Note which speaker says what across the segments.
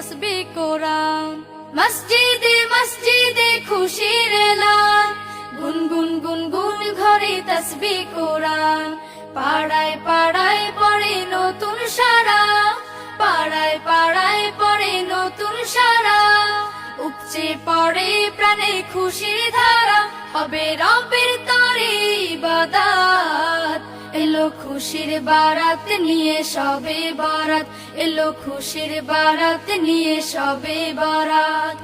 Speaker 1: তসবি কোরআন। মসজিদে মসজিদে খুশির এলা গুনগুন গুনগুন ঘরে তসবি কোরআন। পাড়ায় পাড়ায় পড়ে নতুন সারা। পাড়ায় পাড়ায় পড়ে নতুন সারা। উপচে পড়ে প্রাণে খুশির ধারা। হবে রবের তরে এলো খুশির বারাত নিয়ে সবে বারাত। এলো খুশির বারাত নিয়ে সবে বারাত।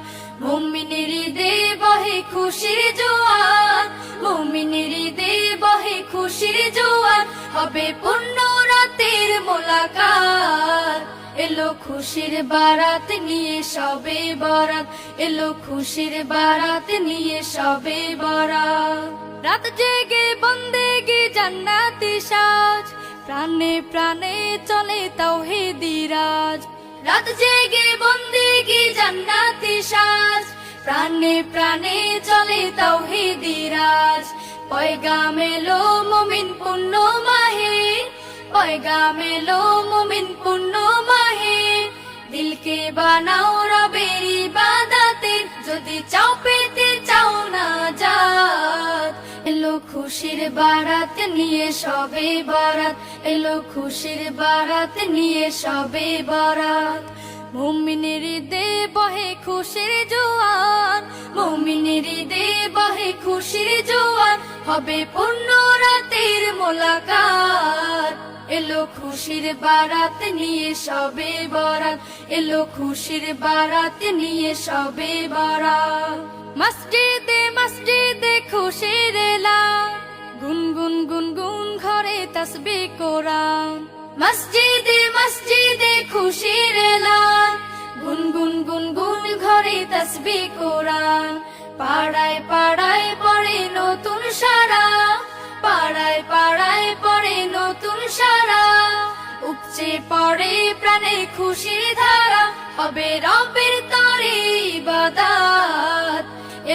Speaker 1: মুমিনের দে বহে খুশির জোয়ান মুমিনের দে বহে খুশির জোয়ান হবে পূর্ণ রাতের মোলাকাত। এলো খুশির বারাত নিয়ে সবে বরাত। এলো খুশির বারাত নিয়ে সবে বরাত। রাত জেগে বন্দেগে জান্নাতি সাজ। প্রাণে প্রাণে চলে তাওহিদি রাজ। রাত জেগে বন্দেগে জান্নাতি সাজ। প্রাণে প্রাণে চলে তাওহিদি রাজ। পয়গাম এলো মুমিন পুণ্য মাহে। পয়গাম এলো মুমিন পুণ্য মাহে। দিলকে বানাও রবের ইবাদাতের যদি চাও পেতে চাও না খুশির বারাত নিয়ে সবে বারাত। এলো খুশির বারাত নিয়ে সবে বারাত। মুমিনের দে বহে খুশির জোয়ান, মুমিনের দে বহে খুশির জোয়ান, হবে পূর্ণ রাতের মোলাকাত। এলো খুশির বারাত নিয়ে সবে বরাত, এলো খুশির বারাত নিয়ে সবে বরাত। মসজিদে তসবি কোরআন। মসজিদে মসজিদে খুশির এলা গুনগুন গুনগুন ঘরে তসবি কোরআন। পাড়ায় পাড়ায় পড়ে নতুন সারা। পাড়ায় পাড়ায় পড়ে নতুন সারা। উপচে পড়ে প্রাণে খুশির ধারা। হবে রবের তরে ইবাদাত।